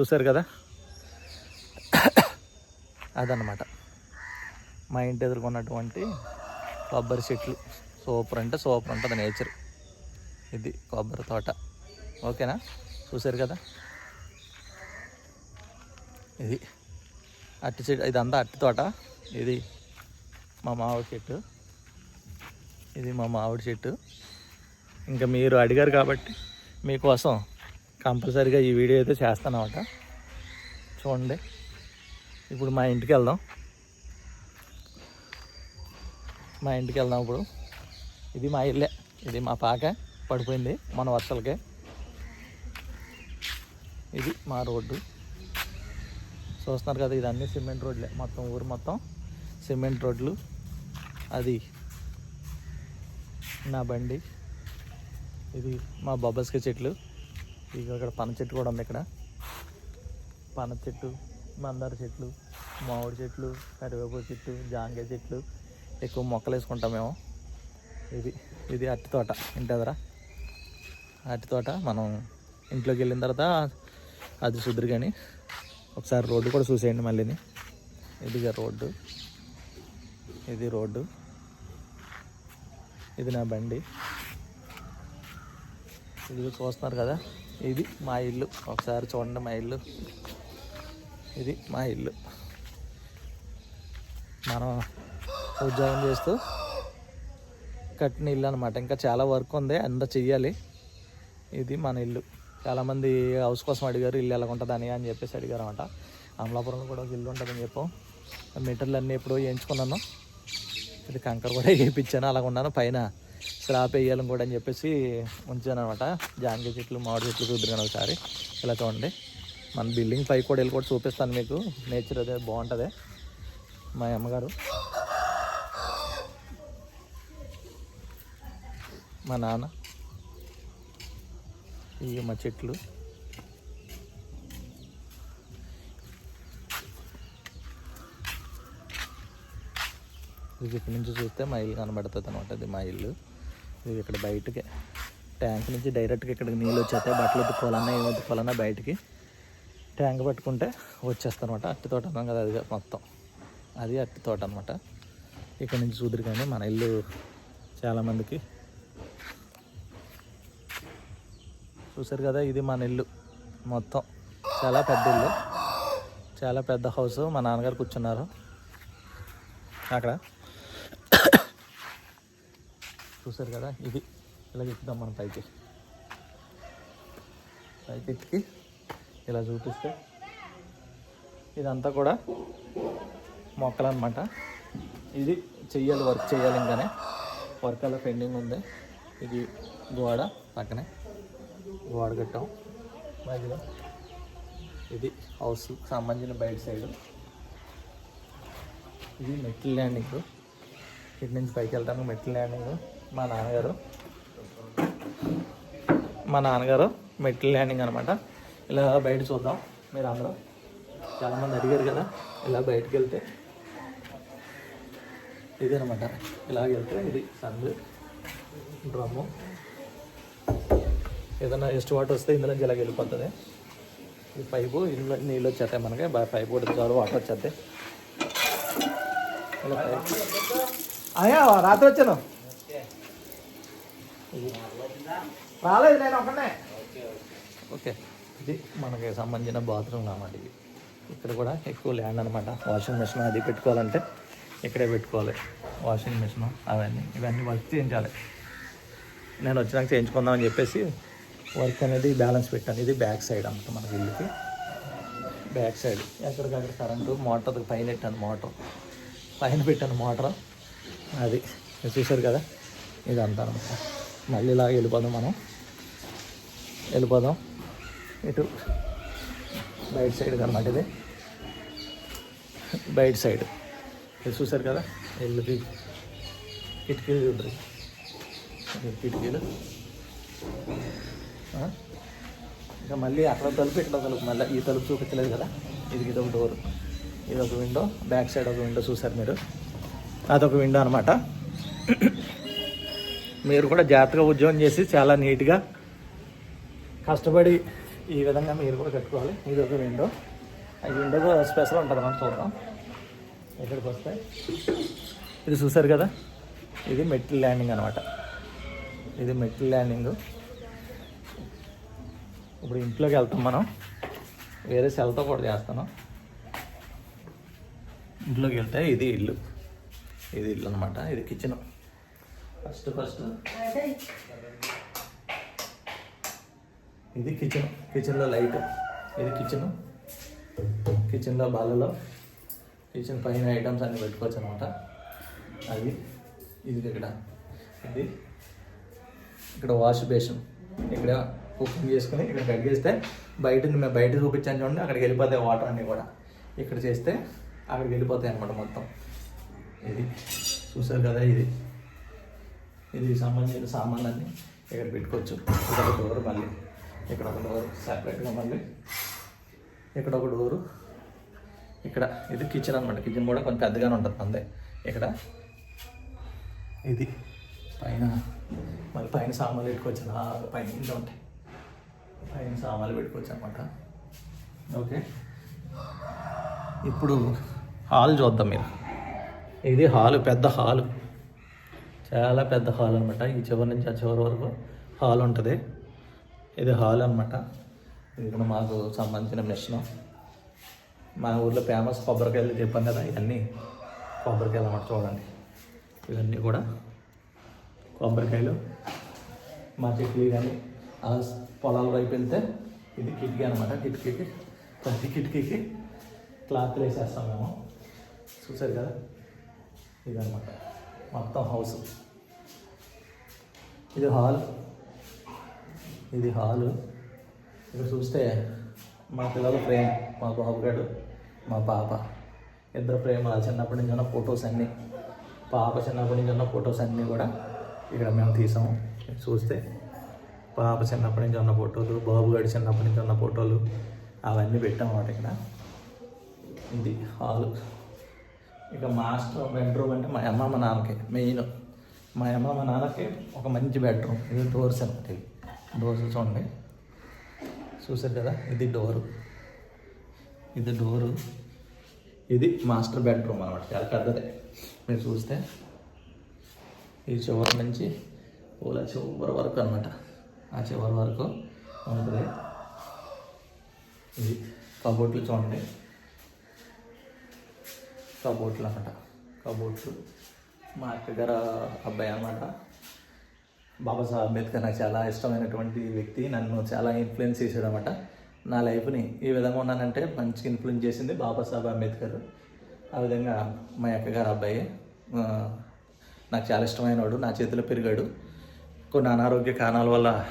చూసారు కదా? అదనమాట మా ఇంటి ఎదుర్కొన్నటువంటి కొబ్బరి చెట్లు. సూపర్ అంటే సూపర్ ఉంటుంది నేచర్. ఇది కొబ్బరి తోట. ఓకేనా? చూసారు కదా? ఇది అట్టి చెట్టు ఇదంతా అట్టి తోట. ఇది మా మామిడి చెట్టు. ఇది మా మామిడి చెట్టు. ఇంకా మీరు అడిగారు కాబట్టి మీకోసం కంపల్సరీగా ఈ వీడియో అయితే చేస్తానమాట. చూడండి. ఇప్పుడు మా ఇంటికి వెళ్దాం. మా ఇంటికి వెళ్దాం ఇప్పుడు. ఇది మా ఇల్లే. ఇది మా పాక పడిపోయింది మన వర్షాలకే. ఇది మా రోడ్డు. చూస్తున్నారు కదా ఇది అన్ని సిమెంట్ రోడ్లే. మొత్తం ఊరు మొత్తం సిమెంట్ రోడ్లు. అది నా బండి. ఇది మా బొబ్బస్కి చెట్లు. ఇక ఇక్కడ పన చెట్టు కూడా ఉంది ఇక్కడ. పన చెట్టు మందార చెట్లు మామిడి చెట్లు కరివేపాకు చెట్టు జాంకాయ చెట్లు ఎక్కువ మొక్కలు వేసుకుంటాం మేము. ఇది ఇది అట్టి తోట ఇంటి అట్టి తోట మనం ఇంట్లోకి వెళ్ళిన తర్వాత అది సుదురు కానీ ఒకసారి రోడ్డు కూడా చూసేయండి మళ్ళీని. ఇదిగా రోడ్డు. ఇది రోడ్డు. ఇది నా బండి. ఇది చూస్తున్నారు కదా? ఇది మా ఇల్లు. ఒకసారి చూడండి మా ఇల్లు. ఇది మా ఇల్లు. మనం ఉద్యోగం చేస్తూ కట్టిన ఇల్లు అనమాట ఇంకా చాలా వర్క్ ఉంది అంత చెయ్యాలి. ఇది మన ఇల్లు. చాలామంది హౌస్ కోసం అడిగారు ఇల్లు ఎలా ఉంటుందని అని చెప్పేసి అడిగారు అనమాట అమలాపురంలో కూడా ఒక ఇల్లు ఉంటుందని చెప్పాం. మీటర్లు అన్నీ ఎప్పుడో వేయించుకున్నాను. ఇది కంకర కూడా వేయించాను అలాగ ఉన్నాను పైన క్రాప్ వేయాలని కూడా అని చెప్పేసి ఉంచాను అనమాట జాంకాయ చెట్లు మామిడి చెట్లు చూద్దరు ఒకసారి. ఇలా చూడండి. మన బిల్డింగ్ పై కూడా వెళ్ళి కూడా చూపిస్తాను మీకు. నేచర్ అదే బాగుంటుంది. మా అమ్మగారు. మా నాన్న. ఇవి మా చెట్లు. ఇది ఇక్కడ నుంచి చూస్తే మా ఇల్లు కనబడుతుంది అనమాట ఇది మా ఇల్లు ఇవి ఇక్కడ బయటకి. ట్యాంక్ నుంచి డైరెక్ట్గా ఇక్కడికి నీళ్ళు వచ్చేస్తాయి. బట్టలు ఉతుక్కోవాలన్నా ఏమి ఉతుక్కోవాలన్నా బయటికి. ట్యాంక్ పట్టుకుంటే వచ్చేస్తానమాట అట్టి తోట అన్నాం కదా అది మొత్తం. అది అట్టి తోట అనమాట ఇక్కడ నుంచి చూదురు కానీ మన ఇల్లు చాలామందికి చూసారు కదా ఇది మన ఇల్లు మొత్తం. చాలా పెద్ద ఇల్లు. చాలా పెద్ద హౌస్. మా నాన్నగారు కూర్చున్నారు. అక్కడ. చూసారు కదా? ఇది ఇలా ఎక్కుదాం మనం పైకి పైకి ఎక్కి ఇలా చూపిస్తే ఇదంతా కూడా మొక్కలు అనమాట ఇది చెయ్యాలి వర్క్ చేయాలి ఇంకానే. వర్క్ అలా పెండింగ్ ఉంది. ఇది గోడ పక్కనే. గోడ కట్టాం. మధ్యలో ఇది హౌస్కి సంబంధించిన బయట సైడ్ ఇది మెట్ల ల్యాండింగ్ ఇటు నుంచి పైకి వెళ్తాను. మెట్ల ల్యాండింగ్ మా నాన్నగారు. మా నాన్నగారు మెట్ల ల్యాండింగ్ అనమాట. ఇలా బయట చూద్దాం. మీరు అందరూ చాలామంది అడిగారు కదా ఇలా బయటకు వెళ్తే ఇదేనమాట. ఇలాగ వెళ్తే ఇది సందు డ్రమ్ము. ఏదైనా ఎస్ట్ వాటర్ వస్తే ఇందులో నుంచి వెళ్ళిపోతుంది. ఈ పైపు ఇందులో నీళ్ళు వచ్చేస్తాయి మనకి. బాగా పైపు కూడా చాలు వాటర్ వచ్చేస్తాయి. అయ్యా రాత్రి వచ్చాను. రాలేదు నేను ఒకనే ఓకే. ఇది మనకి సంబంధించిన బాత్రూమ్ అన్నమాట ఇది ఇక్కడ కూడా ఎక్కువ ల్యాండ్ అనమాట వాషింగ్ మిషన్ అది పెట్టుకోవాలంటే ఇక్కడే పెట్టుకోవాలి. వాషింగ్ మిషన్ అవన్నీ. ఇవన్నీ వర్క్ చేయించాలి. నేను వచ్చినాక చేయించుకుందామని చెప్పేసి వర్క్ అనేది బ్యాలెన్స్ పెట్టాను. ఇది బ్యాక్ సైడ్ అనమాట మనకి ఇల్లుకి. Back side. ఎక్కడికక్కడ కరెంటు మోటార్ పైన పెట్టాను మోటార్. పైన పెట్టాను మోటార్. అది. మీరు చూశారు కదా? ఇదంతా అనమాట మళ్ళీ ఇలా వెళ్ళిపోదాం మనం. వెళ్ళిపోదాం. ఇటు బయట సైడ్ అనమాట ఇది. బయట సైడ్. ఇది చూశారు కదా? ఇల్లుకి కిటికీలు చూడరు కిటికీలు. ఆ? ఇంకా మళ్ళీ అక్కడ తలుపు ఇక్కడ తలుపు. మళ్ళీ ఈ తలుపు చూపించలేదు కదా? ఇది ఇది ఒక డోర్. ఇది ఒక విండో. బ్యాక్ సైడ్ ఒక విండో చూసారు మీరు. అదొక విండో అనమాట మీరు కూడా జాగ్రత్తగా ఉద్యోగం చేసి చాలా నీట్గా కష్టపడి ఈ విధంగా మీరు కూడా కట్టుకోవాలి. ఇది ఒక విండో. ఈ విండో స్పెషల్ ఉంటుంది మనం చూద్దాం. ఇక్కడికి వస్తే. ఇది చూసారు కదా? ఇది మెట్ల ల్యాండింగ్ అనమాట ఇది మెట్ల ల్యాండింగ్. ఇప్పుడు ఇంట్లోకి వెళ్తాం మనం. వేరే సెల్తో కూడా చేస్తాను ఇంట్లోకి వెళ్తే ఇది ఇల్లు. ఇది ఇల్లు అనమాట ఇది కిచెన్ ఫస్ట్ ఫస్ట్. ఇది కిచెన్ కిచెన్లో లైట్ ఇది కిచెన్ కిచెన్లో బాలలో. కిచెన్ పైన ఐటమ్స్ అన్ని పెట్టుకోవచ్చు అనమాట అది ఇది ఇక్కడ. ఇది ఇక్కడ వాష్ బేసిన్ ఇక్కడ కుకింగ్ చేసుకుని ఇక్కడ కడిగేస్తే బయట మేము బయట చూపించాను చూడండి అక్కడికి వెళ్ళిపోతాయి వాటర్ అన్నీ కూడా. ఇక్కడ చేస్తే అక్కడికి వెళ్ళిపోతాయి అనమాట మొత్తం. ఇది చూసారు కదా ఇది? ఇది సంబంధించిన సామాన్లన్నీ ఇక్కడ పెట్టుకోవచ్చు. ఇక్కడ ఒక డోర్ మళ్ళీ. ఇక్కడ ఒక డోర్ సపరేట్గా మళ్ళీ. ఇక్కడ ఒక డోరు. ఇక్కడ ఇది కిచెన్ అనమాట కిచెన్ కూడా కొంచెం పెద్దగానే ఉంటుంది. అందే ఇక్కడ ఇది. పైన మళ్ళీ పైన సామాన్లు పెట్టుకోవచ్చు. పైన ఇంట్లో ఉంటాయి. పైన సామాన్లు పెట్టుకోవచ్చు అనమాట ఓకే. ఇప్పుడు హాల్ చూద్దాం మీరు. ఇది హాలు పెద్ద హాలు. చాలా పెద్ద హాల్ అనమాట ఈ చివరి నుంచి ఆ చివరి వరకు హాల్ ఉంటుంది. ఇది హాల్ అనమాట ఇది కూడా మాకు సంబంధించిన మిషన్. మా ఊర్లో ఫేమస్ కొబ్బరికాయలు చెప్పాను కదా ఇవన్నీ కొబ్బరికాయలు అన్నమాట చూడండి. ఇవన్నీ కూడా కొబ్బరికాయలు. మా చెట్లు కానీ ఆ పొలాల వైపు వెళ్తే ఇది కిటికీ అనమాట కిటికీకి ప్రతి కిటికీకి క్లాత్లు వేసేస్తాం మేము. చూసారు కదా? ఇదనమాట మొత్తం హౌస్. ఇది హాల్. ఇది హాలు. ఇక్కడ చూస్తే మా పిల్లల ఫ్రేమ్ మా బాబుగాడు మా పాప. ఇద్దరు ప్రేమ చిన్నప్పటి నుంచి ఉన్న ఫొటోస్ అన్నీ. పాప చిన్నప్పటి నుంచి ఉన్న ఫొటోస్ అన్నీ కూడా ఇక్కడ మేము తీసాము చూస్తే పాప చిన్నప్పటి నుంచి ఉన్న ఫోటోలు బాబుగాడు చిన్నప్పటి నుంచి ఉన్న ఫోటోలు అవన్నీ పెట్టాము అన్నమాట ఇక్కడ. ఇది హాలు. ఇక మాస్టర్ బెడ్రూమ్ అంటే మా అమ్మ మా నాన్నకి మెయిన్. మా అమ్మ మా నాన్నకి ఒక మంచి బెడ్రూమ్ ఇది డోర్స్ అనమాట ఇవి డోర్స్ చూడండి. చూసారు కదా? ఇది డోరు ఇది డోరు ఇది మాస్టర్ బెడ్రూమ్ అనమాట చాలా పెద్దదే. మీరు చూస్తే ఈ చివరి నుంచి పూల చివరి వరకు అనమాట ఆ చివరి వరకు ఉంటుంది. ఇది కబోర్డ్లు చూడండి. కబోర్డ్లు అనమాట కబోర్డ్లు మా అక్క గారు అబ్బాయి అనమాట బాబాసాహెబ్ అంబేద్కర్ నాకు చాలా ఇష్టమైనటువంటి వ్యక్తి. నన్ను చాలా ఇన్ఫ్లుయెన్స్ చేశాడు అనమాట నా లైఫ్ని ఈ విధంగా ఉన్నానంటే మంచిగా ఇన్ఫ్లుయెన్స్ చేసింది బాబాసాహెబ్ అంబేద్కర్. ఆ విధంగా మా అక్కగారు అబ్బాయి నాకు చాలా ఇష్టమైనవాడు. నా చేతిలో పెరిగాడు. కొన్ని అనారోగ్య కారణాల వల్ల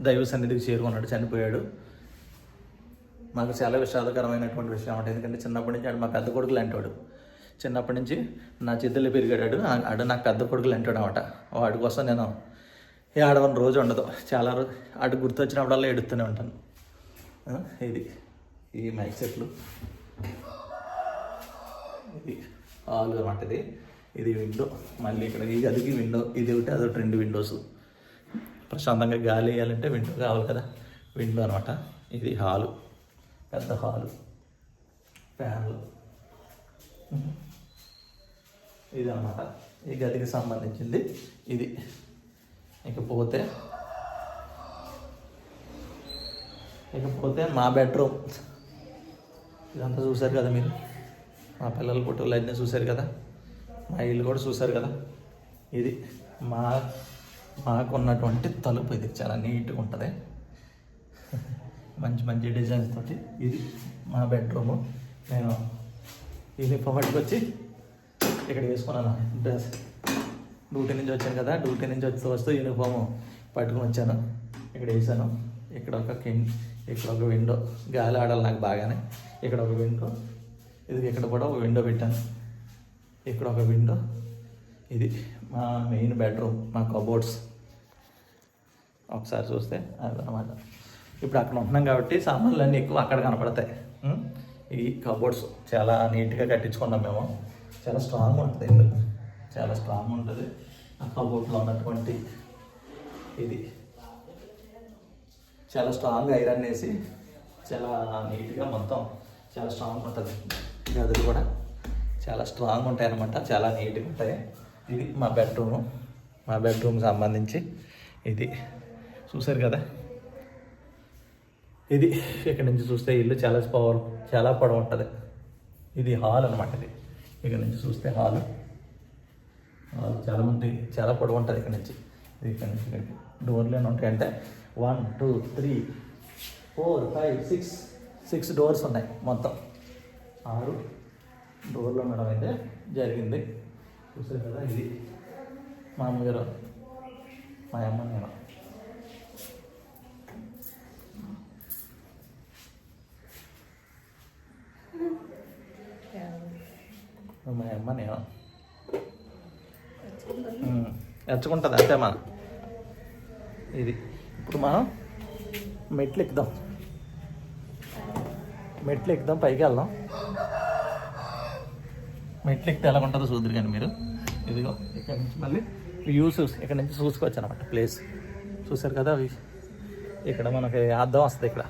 దైవ సన్నిధికి చేరుకున్నాడు చనిపోయాడు. మాకు చాలా విషాదకరమైనటువంటి విషయం అంటే ఎందుకంటే చిన్నప్పటి నుంచి మా పెద్ద కొడుకులు అంటాడు చిన్నప్పటి నుంచి నా చేతుల్లో పెరిగాడు. ఆ- ఆడు నాకు పెద్ద కొడుకులు అంటాడు అనమాట వాడి కోసం నేను ఏ ఆడవని రోజు ఉండదు. చాలా రోజు ఆడు గుర్తొచ్చినప్పుడల్లా ఎడుతూనే ఉంటాను. ఇది. ఈ మైక్ సెట్లు. ఇది హాల్ అనమాట ఇది. ఇది విండో. మళ్ళీ ఇక్కడ ఈ గదికి విండో. ఇది ఒకటి అదొకటి రెండు విండోస్. ప్రశాంతంగా గాలి వేయాలంటే విండో కావాలి కదా. విండో అనమాట. ఇది హాలు. పెద్ద హాలు. ఫ్యాన్లు. ఇది అనమాట ఈ గదికి సంబంధించింది ఇది. ఇకపోతే ఇకపోతే మా బెడ్రూమ్. ఇదంతా చూశారు కదా మీరు? మా పిల్లల ఫోటోలు అన్నీ చూశారు కదా? మా ఇల్లు కూడా చూశారు కదా? ఇది మా మాకున్నటువంటి తలుపు ఇది. చాలా నీట్గా ఉంటుంది. మంచి మంచి డిజైన్స్ తోటి ఇది మా బెడ్రూము. నేను యూనిఫామ్ పట్టుకొచ్చి ఇక్కడ వేసుకున్నాను. డ్రెస్ డ్యూటీ నుంచి వచ్చాను కదా డ్యూటీ నుంచి వచ్చి వస్తూ యూనిఫామ్ పట్టుకొని వచ్చాను. ఇక్కడ వేసాను ఇక్కడ ఒక కింగ్ ఇక్కడ ఒక విండో గాలి ఆడాలి నాకు బాగానే. ఇక్కడ ఒక విండో ఇది ఇక్కడ కూడా ఒక విండో పెట్టాను. ఇక్కడ ఒక విండో ఇది మా మెయిన్ బెడ్రూమ్ మా కబోర్డ్స్ ఒకసారి చూస్తే అదనమాట. ఇప్పుడు అక్కడ ఉంటున్నాం కాబట్టి సామాన్లు అన్నీ ఎక్కువ అక్కడ కనపడతాయి. ఈ కబోర్డ్స్ చాలా నీట్గా కట్టించుకున్నాం మేము. చాలా స్ట్రాంగ్ ఉంటుంది ఇల్లు చాలా స్ట్రాంగ్ ఉంటుంది. ఆ కబోర్డ్లో ఉన్నటువంటి ఇది. చాలా స్ట్రాంగ్ ఐరన్ వేసి చాలా నీట్గా మొత్తం చాలా స్ట్రాంగ్ ఉంటుంది. గదులు కూడా చాలా స్ట్రాంగ్ ఉంటాయి అనమాట చాలా నీట్గా ఉంటాయి. ఇది మా బెడ్రూమ్ మా బెడ్రూమ్ సంబంధించి ఇది. చూసారు కదా? ఇది ఇక్కడ నుంచి చూస్తే ఇల్లు చాలా పవర్ చాలా పొడవు ఉంటుంది. ఇది హాల్ అనమాట ఇది. ఇక్కడ నుంచి చూస్తే హాల్. హాల్ చాలా మంది చాలా పొడవు ఉంటుంది ఇక్కడ నుంచి. ఇక్కడ నుంచి ఇక్కడికి డోర్లు ఏమైనా ఉంటాయి. అంటే one two three four five six six doors ఉన్నాయి మొత్తం. ఆరు డోర్లు ఉండడం అయితే జరిగింది. చూసారు కదా ఇది. మా అమ్మగారు మా అమ్మ నేను. మా అమ్మ నేను ఎచ్చుకుంటుంది అంతే మనం ఇది ఇప్పుడు మనం మెట్లు ఎక్కుదాం. మెట్లు ఎక్కుదాం పైకి వెళ్దాం. మెట్లు ఎక్కితే ఎలా ఉంటుందో చూద్దరు కానీ మీరు. ఇదిగో ఇక్కడ నుంచి మళ్ళీ వ్యూస్ ఇక్కడ నుంచి చూసుకోవచ్చు అనమాట ప్లేస్. చూసారు కదా అవి? ఇక్కడ మనకి అద్దం వస్తుంది ఇక్కడ.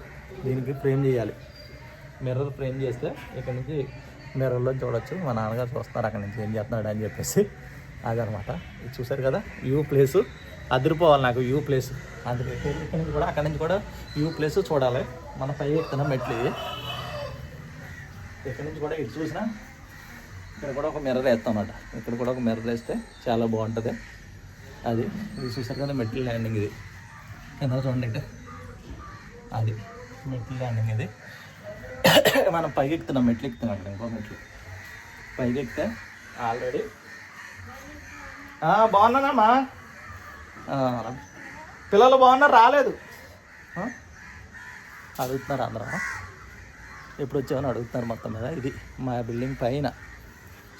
దీనికి ఫ్రేమ్ చేయాలి. మిర్రర్ ఫ్రేమ్ చేస్తే ఇక్కడ నుంచి మిర్రర్లో చూడొచ్చు. మా నాన్నగారు చూస్తున్నారు అక్కడ నుంచి ఏం చేస్తున్నాడు అని చెప్పేసి. అదనమాట. ఇది చూసారు కదా? వ్యూ ప్లేస్ అదిరిపోవాలి నాకు వ్యూ ప్లేస్ అందుకే ఇక్కడ నుంచి కూడా అక్కడ నుంచి కూడా వ్యూ ప్లేస్ చూడాలి. మన పై ఎత్తున మెట్లు ఇవి. ఇక్కడ నుంచి కూడా ఇటు చూసినా ఇక్కడ కూడా ఒక మిర్రర్ వేస్తాం అన్నమాట ఇక్కడ కూడా ఒక మిర్రర్ వేస్తే చాలా బాగుంటుంది. అది ఇది చూసారు కదా మెట్ల ల్యాండింగ్ ఇది. ఎంత చూడండి అది మెట్ల ల్యాండింగ్ ఇది. మనం పైకి మెట్లు ఎక్కుతున్నాం అక్కడ ఇంకో మెట్లు పైకి ఆల్రెడీ బాగున్నానమ్మా పిల్లలు బాగున్నారు రాలేదు. అడుగుతున్నారు అందరం. ఎప్పుడు వచ్చామని అడుగుతున్నారు మొత్తం మీద. ఇది మా బిల్డింగ్ పైన.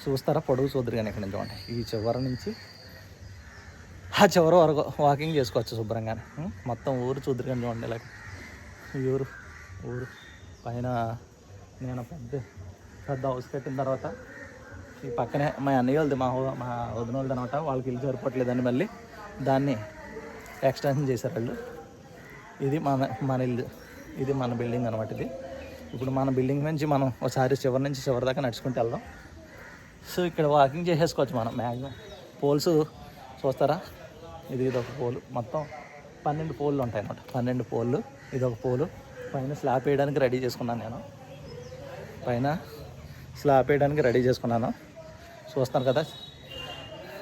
చూస్తారా? పొడుగు చూద్దరు కానీ ఇక్కడ నుంచి చూడండి ఈ చివరి నుంచి ఆ చివరి వరకు వాకింగ్ చేసుకోవచ్చు శుభ్రంగానే. మొత్తం ఊరు చూద్దరు కానీ చూడండి ఇలా ఈ ఊరు ఊరు. పైన నేను పెద్ద పెద్ద హౌస్ కట్టిన తర్వాత ఈ పక్కనే మా అన్నయ్య వాళ్ళది మా మా వదిన వాళ్ళది అనమాట. వాళ్ళకి ఇల్లు సరిపోవట్లేదని మళ్ళీ. దాన్ని ఎక్స్టెన్షన్ చేశారు వాళ్ళు. ఇది మన మన ఇల్లు. ఇది మన బిల్డింగ్ అనమాట ఇది. ఇప్పుడు మన బిల్డింగ్ నుంచి మనం ఒకసారి చివరి నుంచి చివరి దాకా నడుచుకుంటూ వెళ్దాం. సో ఇక్కడ వాకింగ్ చేసేసుకోవచ్చు మనం. మ్యాక్సిమం పోల్స్ చూస్తారా? ఇది ఇది ఒక పోలు. మొత్తం పన్నెండు పోల్లు ఉంటాయి అన్నమాట పన్నెండు పోల్లు ఇది ఒక పోలు. పైన స్లాబ్ వేయడానికి రెడీ చేసుకున్నాను నేను. పైన స్లాబ్ వేయడానికి రెడీ చేసుకున్నాను. చూస్తాను కదా?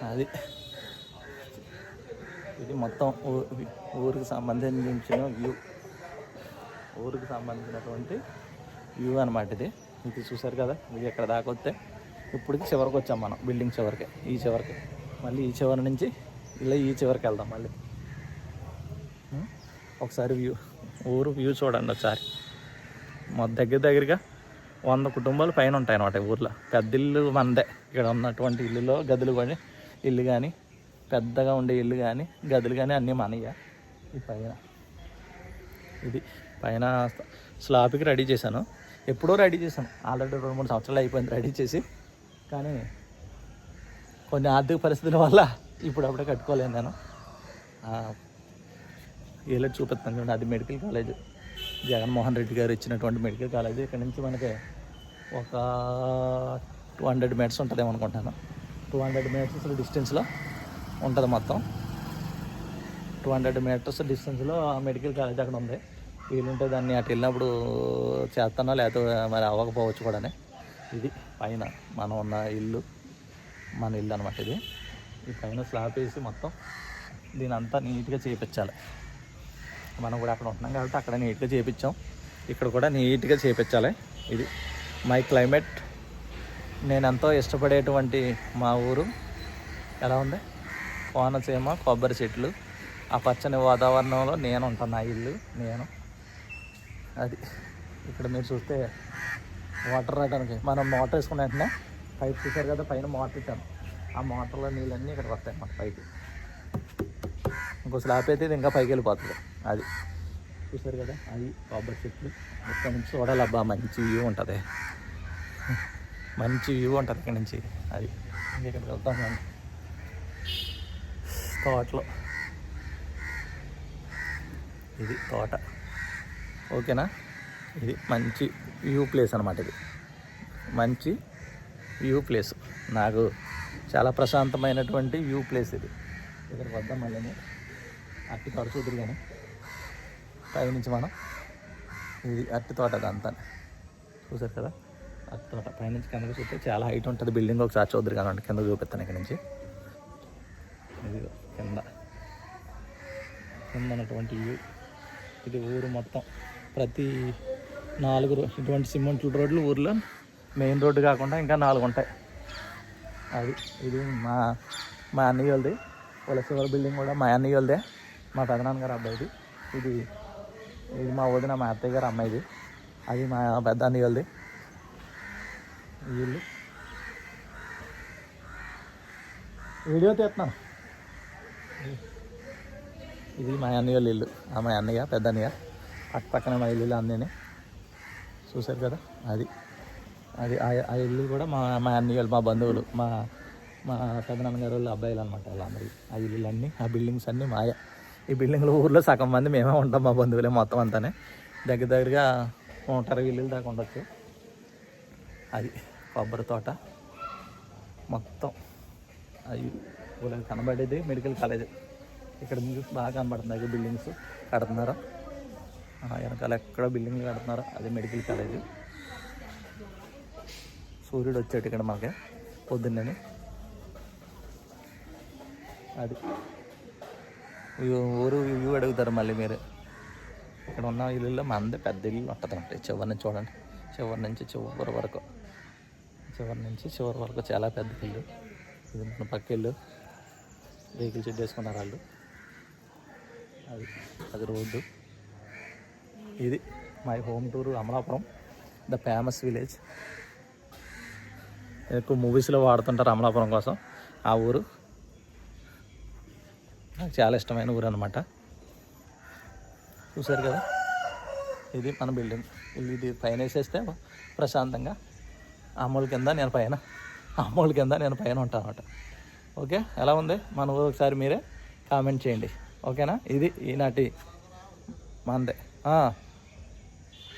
అది. ఇది మొత్తం ఊ- ఊరికి సంబంధించిన వ్యూ. ఊరికి సంబంధించినటువంటి వ్యూ అనమాట ఇది. ఇది చూసారు కదా? ఇది ఎక్కడ దాకా వస్తే ఇప్పటికి చివరికి వచ్చాం మనం బిల్డింగ్ చివరికి ఈ చివరికి. మళ్ళీ ఈ చివరి నుంచి ఇలా ఈ చివరికి వెళ్దాం మళ్ళీ. ఒకసారి వ్యూ ఊరు వ్యూ చూడండి ఒకసారి. మా దగ్గర దగ్గరగా వంద కుటుంబాలు పైన ఉంటాయి అన్నమాట ఊర్లో. పెద్ద ఇల్లు మనదే ఇక్కడ ఉన్నటువంటి ఇల్లులో గదులు కానీ ఇల్లు కానీ పెద్దగా ఉండే ఇల్లు కానీ గదులు కానీ అన్నీ మనయ్య. ఈ పైన. ఇది పైన స్లాబ్కి రెడీ చేశాను. ఎప్పుడో రెడీ చేశాను. ఆల్రెడీ రెండు మూడు సంవత్సరాలు అయిపోయింది రెడీ చేసి. కానీ కొన్ని ఆర్థిక పరిస్థితుల వల్ల ఇప్పుడు అప్పుడే కట్టుకోలేను నేను. ఏలెట్ చూపిస్తాను చూడండి. అది మెడికల్ కాలేజ్. జగన్మోహన్ రెడ్డి గారు ఇచ్చినటువంటి మెడికల్ కాలేజ్. ఇక్కడ నుంచి మనకి ఒక టూ హండ్రెడ్ మీటర్స్ ఉంటుందేమో అనుకుంటాను. టూ హండ్రెడ్ మీటర్స్ డిస్టెన్స్లో ఉంటుంది మొత్తం. టూ హండ్రెడ్ మీటర్స్ డిస్టెన్స్లో మెడికల్ కాలేజ్ అక్కడ ఉంది. వీలుంటే దాన్ని అటు వెళ్ళినప్పుడు చేస్తానో లేకపోతే మరి అవ్వకపోవచ్చు కూడా ఇది పైన మనం ఉన్న ఇల్లు మన ఇల్లు అనమాట ఇది. ఈ పైన స్లాబ్ వేసి మొత్తం దీని అంతా నీట్గా చేయించాలి మనం కూడా అక్కడ ఉంటున్నాం కాబట్టి అక్కడ నీట్గా చేయించాం ఇక్కడ కూడా నీట్గా చేయించాలి ఇది మై క్లైమేట్. నేను ఎంతో ఇష్టపడేటువంటి మా ఊరు. ఎలా ఉంది? కోనసీమ కొబ్బరి చెట్లు. ఆ పచ్చని వాతావరణంలో నేను ఉంటాను. ఆ ఇల్లు నేను. అది ఇక్కడ మీరు చూస్తే వాటర్ రావడానికి. మనం మోటార్ వేసుకున్న వెంటనే పైప్ చూసారు కదా పైన మోటార్ ఇచ్చాను ఆ మోటార్లో నీళ్ళన్నీ ఇక్కడ వస్తాయి అన్నమాట పైకి. ఇంకో స్లాబ్ అయితే ఇది ఇంకా పైకి వెళ్ళిపోతుంది. అది చూసారు కదా? అది కొబ్బరి చెట్లు. ఇక్కడ నుంచి చూడాలబ్బా మంచి వ్యూ ఉంటుంది. మంచి వ్యూ ఉంటుంది ఇక్కడ నుంచి. అది ఇంకెక్కడికి వెళ్తాం మనం. తోటలో. ఇది తోట. ఓకేనా? ఇది మంచి వ్యూ ప్లేస్ అనమాట ఇది. మంచి వ్యూ ప్లేస్. నాకు చాలా ప్రశాంతమైనటువంటి వ్యూ ప్లేస్ ఇది. ఇక్కడికి వద్దాం మళ్ళీ. అట్టి తోట చూద్దరు కానీ. పైనుంచి మనం ఇది అట్టి తోట అదంతా చూసారు కదా? అట్టి తోట. పైనుంచి కిందకు చూస్తే చాలా హైట్ ఉంటుంది. బిల్డింగ్ ఒకసారి చూద్దరు కానీ కింద చూపిస్తాను ఇక్కడ నుంచి. ఇది కింద. కింద ఉన్నటువంటి ఇది ఊరు మొత్తం. ప్రతి నాలుగు ఇటువంటి సిమెంట్ రోడ్లు ఊర్లో మెయిన్ రోడ్డు కాకుండా ఇంకా నాలుగు ఉంటాయి. అది ఇది మా మా అన్నయ్య వాళ్ళది వాళ్ళ బిల్డింగ్ కూడా మా అన్నయ్య వాళ్ళదే మా పెదనాన్న గారు అబ్బాయిది. ఇది ఇది మా వదిన మా అత్తయ్య గారు అమ్మాయిది. అది మా పెద్ద అన్నయ్య వాళ్ళది వీళ్ళు. వీడియో తీస్తున్నాను. ఇది మా అన్నయ్య వాళ్ళ. ఇల్లు ఆ మా అన్నయ్య పెద్ద అన్నయ్య. పక్క పక్కన మా ఇల్లు అన్నయ్యనే. చూశారు కదా? అది. అది ఆ- ఆ ఇల్లు కూడా మా మా అన్నయ్య వాళ్ళు మా బంధువులు మా మా పెద్దనాన్నగారు వాళ్ళ అబ్బాయిలు అనమాట వాళ్ళందరికీ ఆ ఇల్లులు అన్నీ ఆ బిల్డింగ్స్ అన్నీ మాయా. ఈ బిల్డింగ్లో ఊర్లో సగం మంది మేమే ఉంటాం మా బంధువులే మొత్తం అంతానే. దగ్గర దగ్గరగా ఉంటారు వీళ్ళు దాకా ఉండొచ్చు. అది కొబ్బరి తోట మొత్తం. అది వీళ్ళకి కనబడేది మెడికల్ కాలేజ్. ఇక్కడ మీకు బాగా కనబడుతుంది. అది బిల్డింగ్స్ కడుతున్నారు. వెనకాల ఎక్కడ బిల్డింగ్లు కడుతున్నారు. అది మెడికల్ కాలేజ్. సూర్యుడు వచ్చాడు ఇక్కడ మాకే పొద్దున్నే అది. ఊరు వ్యూ అడుగుతారు మళ్ళీ మీరు. ఇక్కడ ఉన్న ఇల్లులో మంది పెద్ద ఇల్లు ఉంటుంది అంటే చివరి నుంచి చూడండి. చివరి నుంచి చివరి వరకు. చివరి నుంచి చివరి వరకు చాలా పెద్ద ఇల్లు. ఇది మన పక్క ఇల్లు. వెహికల్ చెట్ చేసుకున్నారు వాళ్ళు. అది అది రోడ్డు. ఇది my home tour Amalapuram. The famous village. ఎక్కువ మూవీస్లో వాడుతుంటారు అమలాపురం కోసం. ఆ ఊరు. నాకు చాలా ఇష్టమైన ఊరు అనమాట చూసారు కదా? ఇది మన బిల్డింగ్ ఇల్లు ఇది పైన వేసేస్తే ప్రశాంతంగా. అమ్మోళ్ళ కింద నేను పైన. అమ్మోళ్ళ కింద నేను పైన ఉంటాను అనమాట ఓకే? ఎలా ఉంది? మన ఊరు ఒకసారి మీరే కామెంట్ చేయండి. ఓకేనా? ఇది ఈనాటి మందే.